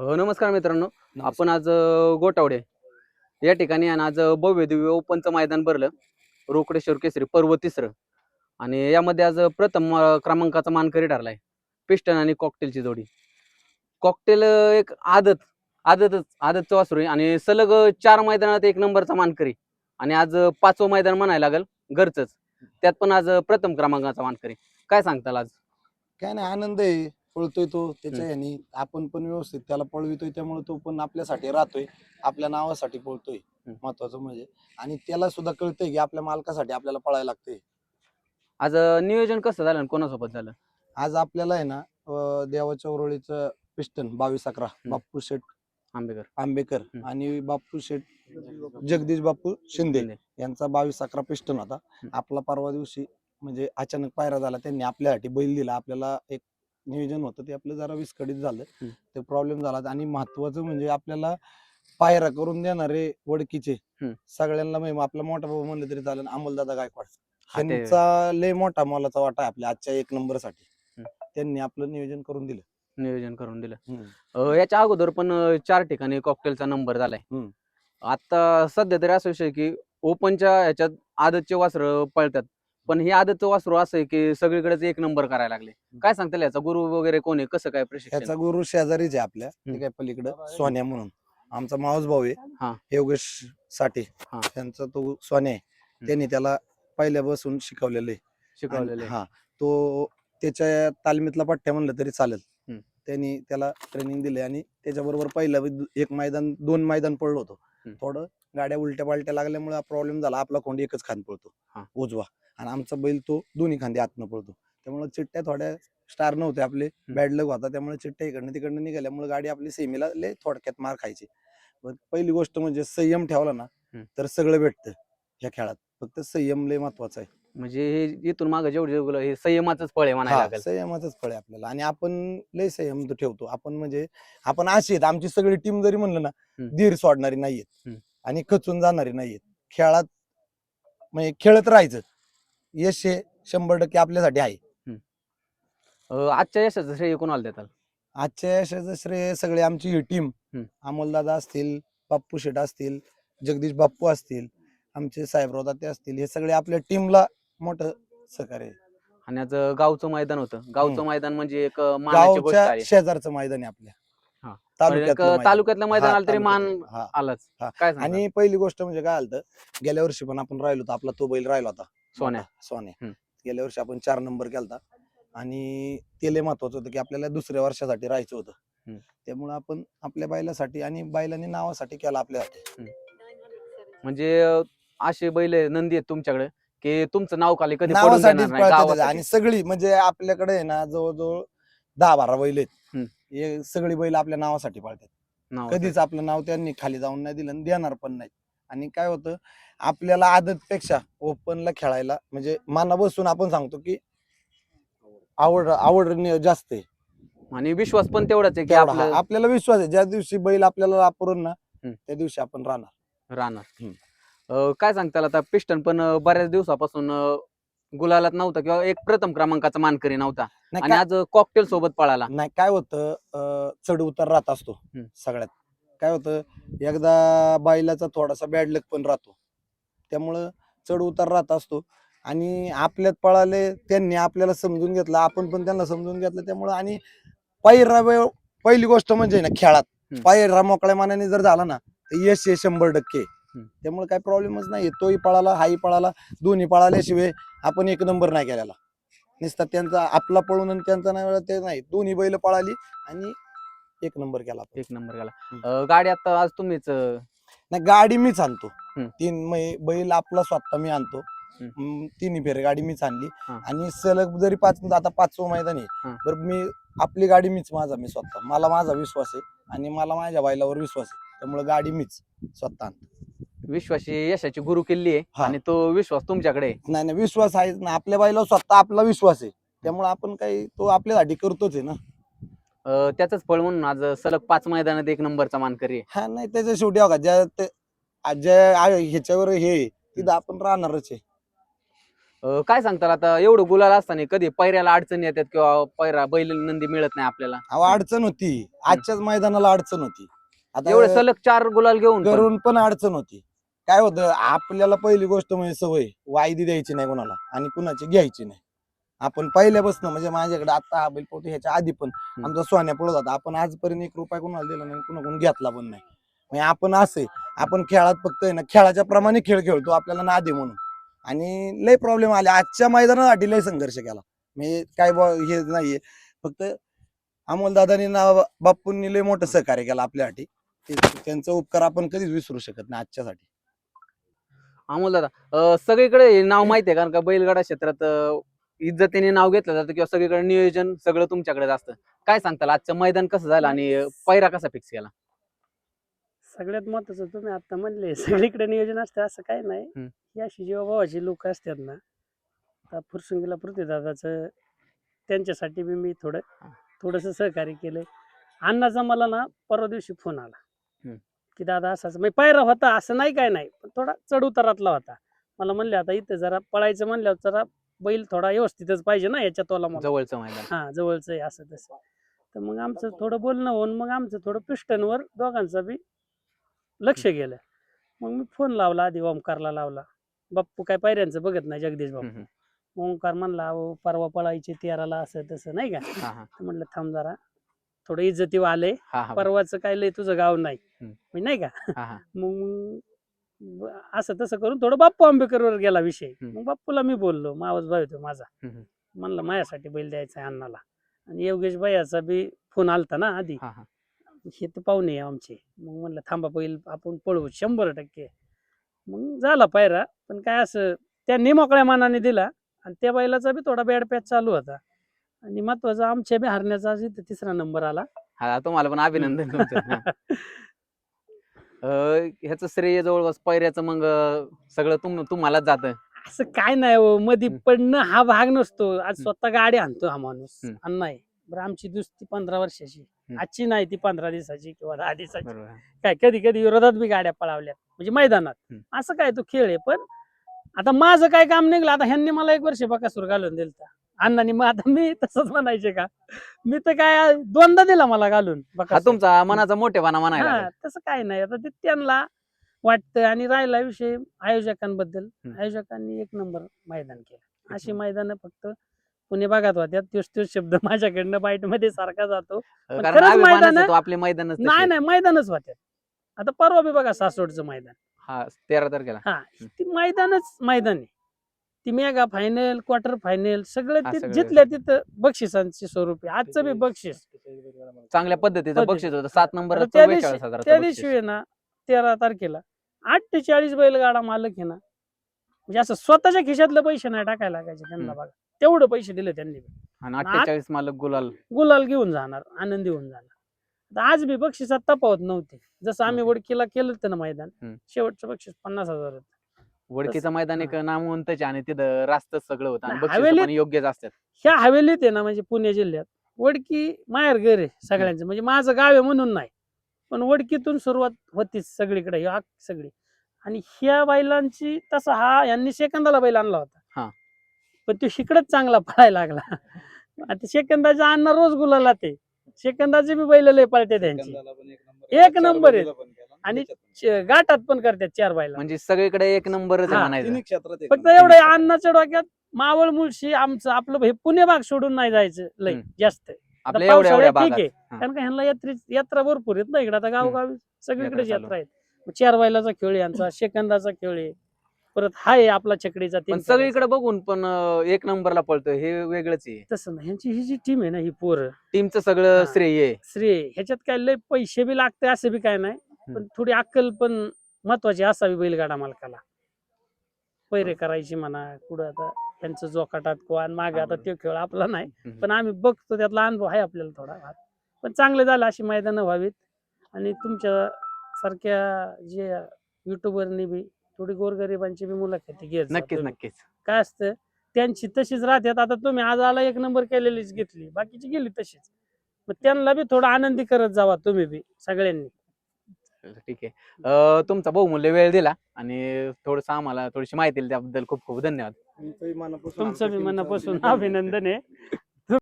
हो नमस्कार मित्रांनो. आपण आज गोटावडे या ठिकाणी आणि आज भव्य दिव्य ओपनचं मैदान भरलं. रोकडेश्वर केसरी पर्व तिसरं. आणि यामध्ये आज प्रथम क्रमांकाचा मानकरी ठरलाय. पिस्टन आणि कॉकटेलची जोडी. कॉकटेल एक आदत आदतच आदतचं वासरू आहे. आणि सलग चार मैदानात एक नंबरचा मानकरी. आणि आज पाचवं मैदान म्हणायला लागेल घरचंच. त्यात पण आज प्रथम क्रमांकाचा मानकरी. काय सांगताल आज? काय नाही आनंद आहे. पळतोय तो त्याच्या ह्यानी आपण पण व्यवस्थित त्याला पळवितोय त्यामुळे तो पण आपल्यासाठी राहतोय आपल्या नावासाठी पळतोय. महत्वाचं म्हणजे आणि त्याला सुद्धा कळतंय की आपल्या मालकासाठी आपल्याला पळायला लागतंय आज अ, नियोजन कसं झालं आणि कोणासोबत झालं आज आपल्याला आहे ना अं, देवाच्या उरळीचं पिस्टन बावीस अकरा बाप्पू शेठ आंबेकर आंबेकर हम्म. आणि बाप्पू शेठ जगदीश बाप्पू शिंदे शिंदे. यांचा बावीस अकरा पिस्टन होता. आपला परवा दिवशी म्हणजे अचानक पायरा झाला त्यांनी आपल्यासाठी बैल दिला आपल्याला एक नियोजन होतं ते आपलं जरा विस्कळीत झालं. ते प्रॉब्लेम झाला आणि महत्वाचं म्हणजे आपल्याला पायरा करून देणारे वडकीचे. सगळ्यांना म्हणजे आपला मोठा भाऊ म्हणलं तरी चालेल अमोलदादा गायकवाड त्यांचा लय मोठा मोलाचा वाटा आपल्या आजच्या एक नंबरसाठी. त्यांनी आपलं नियोजन करून दिलं नियोजन करून दिलं याच्या अगोदर पण चार ठिकाणी कॉकटेलचा नंबर झालाय. आता सध्या तरी असं विषय की ओपनच्या ह्याच्यात आदतचे वासर पळतात पण हे आदतचं वासरू असं आहे की सगळीकडेच एक नंबर करायला लागले. काय सांगताल याचा? गुरु वगैरे कोण आहे? कसं काय प्रशिक्षण? याचा गुरु शेजारीच आहे आपल्या. हम्म. ते काय पलीकडं सोन्या म्हणून. आमचा मावस भाऊ हा. आहे योगेश साठे. हा. त्यांचा तो सोन्या आहे. त्यांनी त्याला पहिल्यापासून शिकवलेलं आहे. शिकवलेले आणि- हा तो त्याच्या तालमीतला पट्ट्या म्हणलं तरी चालेल. हम्म. त्यांनी त्याला ट्रेनिंग दिले आणि त्याच्याबरोबर पहिलं बी एक मैदान दोन मैदान पडलो होतो. हम्म. थोडं गाड्या उलट्या पालट्या लागल्यामुळे प्रॉब्लेम झाला. आपला कोंडी एकच खांद पळतो. हा. उजवा. आणि आमचा बैल तो दोन्ही खांदे आतनं पळतो. त्यामुळे चिट्ट्या थोड्या स्टार नव्हते आपले. बॅड लक होता. त्यामुळे चिट्ट्या इकडनं तिकडनं निघाल्यामुळे गाडी आपली सेमीला लय थोडक्यात मार खायची. पण पहिली गोष्ट म्हणजे संयम ठेवला ना. तर सगळं भेटतं ह्या खेळात. फक्त संयम लय महत्त्वाचा आहे. म्हणजे हे इथून मागे जेवढे जेवढं हे संयमाच फळ आहे म्हणायला हा, संयमाचंच फळ आहे आपल्याला. आणि आपण लय संयम ठेवतो. आपण म्हणजे आपण अशी आहेत. आमची सगळी टीम जरी म्हणलं ना. धीर सोडणारी नाहीयेत. आणि खचून जाणारी नाहीयेत. खेळात म्हणजे खेळत राहायचं. यश हे शंभर टक्के आपल्यासाठी आहे. अ, आजच्या यशाचं श्रेय कोणाला देताल? आजच्या यशाचं श्रेय सगळे आमची ही टीम हम्म. अमोलदादा असतील बाप्पू शेट असतील जगदीश बाप्पू असतील आमचे साहेबराव दाते असतील हे सगळे आपल्या टीमला मोठं सहकार्य आहे. आणि आज गावचं मैदान होतं. गावचं मैदान म्हणजे एक अ, मानाची गोष्ट गावच्या आहे. शेजारचं मैदान आहे आपल्या. एक, तालुक्यातलं मैदान. आलं तरी मान तालुक्यातलं. हा. आलाच हा. काय? आणि पहिली गोष्ट म्हणजे काय आलं गेल्या वर्षी पण आपण राहिलो होतो आपला तो बैल राहिला होता सोन्या सोन्या हम्म. गेल्या वर्षी आपण चार नंबर केलता आणि ते लय महत्वाचं होतं की आपल्याला दुसऱ्या वर्षासाठी राहायचं होतं हम्म. त्यामुळे आपण आपल्या बैलासाठी आणि बैलांनी नावासाठी केला आपल्यासाठी म्हणजे अ, असे बैल आहे, नंदी आहेत तुमच्याकडे की तुमचं नाव खाली कधी पडून नावासाठीच देणार नाही पळतात गावासाठी. आणि सगळी म्हणजे आपल्याकडे आहे ना जवळजवळ दहा बारा बैल आहेत. हे सगळी बैल आपल्या नावासाठी पळतात. कधीच आपलं नाव त्यांनी खाली जाऊन नाही दिलं आणि देणार पण नाही आणि काय होतं आपल्याला आदतपेक्षा ओपनला खेळायला म्हणजे माना बसून आपण सांगतो की आवड आवड नि- जास्त आहे आणि विश्वास पण तेवढाच आहे की तेवढा हा. आपलं आपल्याला विश्वास आहे ज्या दिवशी बैल आपल्याला वापरून ना हम्म. त्या दिवशी आपण राहणार राहणार हम्म. अ, काय सांगताल आता पिस्टन पण अ, बऱ्याच दिवसापासून अ, गुलालात नव्हता किंवा एक प्रथम क्रमांकाचा मानकरी नव्हता नाही आणि काय- आज कॉकटेल सोबत पळाला नाही काय होतं अं, चढ उतार राहत असतो हम्म. सगळ्यात काय होतं एकदा बैलाचा थोडासा बॅड लक पण राहतो त्यामुळं चढ उतार राहत असतो आणि आपल्यात पळाले त्यांनी आपल्याला समजून घेतलं आपण पण त्यांना समजून घेतलं त्यामुळं आणि पहिरा वेळ पहिली गोष्ट म्हणजे ना खेळात हम्म. पहिरा मोकळ्या मनाने जर झाला ना तर यश हे शंभर टक्के. त्यामुळे काही प्रॉब्लेमच नाही तोही पळाला हाही पळाला दोन्ही पळाल्याशिवाय आपण एक नंबर नाही केलेला नुसता त्यांचा आपला पळून आणि त्यांचा नाही वेळा ते नाही. दोन्ही बैल पळाली आणि एक नंबर केला. एक नंबर. अ, गाडी आता आज तुम्हीच नाही गाडी मीच आणतो. तीन मै- बैल आपला स्वतः मी आणतो. तिन्ही फेरे गाडी मीच आणली. आणि सलग जरी पाच आता पाचवं मैदान आहे. हा. तर मी आपली गाडी मीच माझा मी स्वतः. मला माझा विश्वास आहे आणि मला माझ्या बैलावर विश्वास आहे. त्यामुळे गाडी मीच स्वतः आणतो. विश्वासी यशाची गुरु किल्ली आहे हा. आणि तो विश्वास तुमच्याकडे आहे. नाही नाही विश्वास आहे. ना आपल्या बैलावर स्वतः आपला विश्वास आहे. त्यामुळे आपण काही तो आपल्यासाठी करतोच आहे ना. अ, त्याचंच फळ म्हणून आज सलग पाच मैदानात एक नंबरचा मानकरी आहे. हा नाही त्याच्या शेवटी बघा ज्या ते- ज्या आ- ह्याच्यावर हे आहे, तिथं आपण राहणारच आहे. अं, काय सांगताल आता? एवढं गुलाल असताना कधी पैऱ्याला अडचणी येतात किंवा पैरा बैल नंदी मिळत नाही आपल्याला? अहो अडचण होती. आजच्याच मैदानाला अडचण होती. आता एवढे सलग चार गुलाल घेऊन पण. करून पण अडचण होती. काय होतं आपल्याला पहिली गोष्ट म्हणजे सवय वायदी द्यायची नाही कोणाला आणि कुणाची घ्यायची नाही. आपण पहिल्यापासून म्हणजे माझ्याकडे आता हा बैलपोटी ह्याच्या आधी पण आमचा सोन्या पळत होता आपण आजपर्यंत एक रुपया कोणाला दिला नाही कुणाकडून घेतला पण नाही. म्हणजे आपण असे आपण खेळात फक्त आहे ना खेळाच्या प्रमाणे खेळ खेळतो आपल्याला नादे म्हणून. आणि लय प्रॉब्लेम आले. आजच्या मैदानासाठी लय संघर्ष केला. म्हणजे काय हे नाहीये. फक्त अमोल दादानी ना बाप्पूंनी लय मोठं सहकार्य केलं आपल्यासाठी. त्यांचा उपकार आपण कधीच विसरू शकत नाही आजच्यासाठी. अमोल दादा अं, सगळीकडे हे नाव माहिती आहे कारण का बैलगाडा क्षेत्रात अं, इज्जतीने नाव घेतलं जातं किंवा सगळीकडे नियोजन सगळं तुमच्याकडे असतं. काय सांगताल? आजचं मैदान कसं झालं आणि अं, पैरा कसा फिक्स केला? सगळ्यात महत्वाचं तुम्ही आता म्हणले सगळीकडे नियोजन असतं असं काही नाही. ही अशी जेव्हा भावाची लोक असतात ना आता फुरसुंगीला पृथ्वीदादाचं त्यांच्यासाठी बी मी थोडं थोडंसं सहकार्य केलंय. अण्णाचा मला ना परवा दिवशी फोन आला. हम्म. की दादा असाच म्हणजे पायरा होता असं नाही काय नाही पण थोडा चढ उतारातला होता. मला म्हणले आता इथं जरा पळायचं म्हणल्यावर जरा बैल थोडा व्यवस्थितच पाहिजे ना याच्या तोला जवळचं मैदान. हा जवळचं आहे असं तसं. तर मग आमचं थोडं बोलणं होऊन मग आमचं थोडं पिस्टनवर दोघांचं बी लक्ष गेलं. मग मी फोन लावला आधी ओमकारला लावला. बाप्पू काय पायऱ्यांचं बघत नाही जगदीश बाप्पू. ओंकार म्हणला अहो परवा पळायचे तेराला असं तसं नाही का? तर म्हटलं थांब जरा. थोडं इज्जतीव आले हा हा परवाचं काय लय तुझं गाव नाही. हम्म. म्हणजे नाही का? हा मग असं तसं करून थोडं बाप्पू आंबेकरवर गेला विषय. हम्म. मग बाप्पूला मी बोललो मावस भाऊ येतो माझा. हम्म. म्हणलं माझ्यासाठी बैल द्यायचा आहे अण्णाला आणि योगेश भैयाचा बी फोन आलता ना आधी. हा हा. हे तर पाहुणे आहे आमचे. मग म्हणलं थांबा बैल आपण पळवू. शंभर टक्के. मग झाला पायरा. पण काय असं त्यांनी मोकळ्या मानाने दिला. आणि त्या बैलाचा बी थोडा बॅड पॅच चालू होता. आणि महत्त्वाचा आमच्या बी हारण्याचा आज इथं तिसरा नंबर आला. हा तुम्हाला पण अभिनंदन तुमचं. हा. अं, ह्याचं श्रेय जवळपास पैऱ्याचं मग अं, सगळं तुम तुम्हालाच जातं. असं काय नाही हो हम्म. पडणं हा भाग नसतो. आज हम्म. स्वतः गाडी आणतो हा माणूस. हम्म. आणि नाही. बरं आमची दुसरी पंधरा वर्षाची. आजची नाही ती पंधरा दिवसाची किंवा दहा दिवसाची. बरोबर काय कधी कधी विरोधात बी गाड्या पळावल्या म्हणजे मैदानात. हम्म. असं काय तो खेळ आहे. पण आता माझं काय काम निघलं. आता ह्यांनी मला एक वर्ष बकासूर घालून दिलं अण्णांनी मग आता मी तसंच म्हणायचे का मी तर काय दोनदा दिला मला घालून हा बकासूर. तुमचा मनाचा मोठेपणा म्हणायला हा लागेल. तसं काय नाही आता ते त्यांना वाटतं आणि राहिला विषय आयोजकांबद्दल हम्म. आयोजकांनी एक नंबर मैदान केलं अशी. मैदान फक्त पुणे भागात होत्या तोच तोच शब्द माझ्याकडनं बाईटमध्ये सारखा जातो पण कारण खरंच अभिमानाचं मैदान- तो आपले मैदानच नाही आहेत. नाही मैदानच होत्या आता परवा बी बघा सासवडचं मैदान हा तेरा तारखेला हा ती मैदानच मैदान आहे ती मेगा फायनल क्वार्टर फायनल सगळं ते सगळं जिथल्या तिथं बक्षिसांचे स्वरूप आहे. आजचं बी बक्षीस. चांगल्या पद्धतीचं पद्धती. बक्षीस होतं. सात नंबर त्या दिवशी चव्वेचाळीस त्या आहे ना तेरा तारखेला अठ्ठेचाळीस बैलगाडा मालक आहे ना म्हणजे असं स्वतःच्या खिशातले पैसे नाही टाकायला लागायचे त्यांना. बघा. तेवढे पैसे दिले त्यांनी. आणि अठ्ठेचाळीस मालक गुलाल. गुलाल घेऊन जाणार आनंदी होऊन जाणार. आता आज बी बक्षिसात तफावत नव्हते. जसं आम्ही नव्हते. वडकीला केलं होतं ना मैदान हम्म. शेवटचं बक्षीस पन्नास हजार होतं वडकीचं मैदान एक नामवंतच आहे आणि तिथं रास्तच सगळं होतं आणि नाही, बक्षीस हवेलीत- पण योग्यच असतात. ह्या हवेलीत आहे ना म्हणजे पुणे जिल्ह्यात वडकी माहेर घर आहे सगळ्यांचं. म्हणजे माझं गाव आहे म्हणून नाही पण वडकीतून सुरुवात होतीच सगळीकडे ह्या सगळी. आणि ह्या बैलांची तसा हा यांनी सेकंदाला बैल आणला हा. होता पण तो इकडंच चांगला पळायला लागला. आता सेकंदाचा अण्णा रोज गुलाला ते सेकंदाचे बी बैल लय पळते त्यांची एक नंबर आहे. आणि च- गाठात पण करतात चार बैला म्हणजे सगळीकडे एक नंबरच आहे हा, म्हणायचं. तिन्ही क्षेत्रात एक फक्त नंबर. एवढं आहे, अण्णाच्या डोक्यात मावळ मुळशी आमचं आपलं हे पुणे भाग सोडून नाही जायचं लय हम्म. जास्त. आपल्या आता एवढ्या एवढ्या पावसाळ्यात भागात. ठीक आहे हा. कारण का ह्यांना यात्री यात्रा भरपूर आहेत ना इकडे. आता गावोगावी सगळीकडेच यात्रा आहेत. चार बैलाचा खेळ आहे यांचा सेकंदाचा खेळ आहे. परत हाय आपला चकडीचा तीन पण फेऱ्याचा. सगळीकडे बघून पण अं, एक नंबरला पळतोय हे वेगळंच आहे. तसं नाही. ह्यांची ही जी टीम आहे ना ही पोरं. टीमचं सगळं हा. श्रेय आहे. श्रेय ह्याच्यात काय लय पैसे बी लागते असं बी काय नाही. पण थोडी अक्कल पण महत्वाची असावी बैलगाडा मालकाला. पैरे करायची म्हणा कुठं आता त्यांचं जोकाटात किंवा मागे आता. तो खेळ आपला नाही. पण आम्ही बघतो त्यातला अनुभव आहे आपल्याला थोडा पण चांगले झालं अशी मैदानं व्हावीत. आणि तुमच्या सारख्या जे युट्यूबरनी बी थोडी गोरगरिबांची बी मुलाखती घेत नक्कीच. नक्कीच. काय असतं त्यांची तशीच राहतात. आता तुम्ही आज आला एक नंबर केलेलीच घेतली. बाकीची गेली तशीच. मग त्यांना बी थोडं आनंदी करत जावा तुम्ही बी सगळ्यांनी. ठीक आहे. अं, तुमचा बहुमूल्य वेळ दिला आणि थोडस आम्हाला थोडीशी माहिती दिली. त्याबद्दल खूप खूप धन्यवाद. तुमचंही मनापासून तुमचं बी मनापासून. अभिनंदन आहे.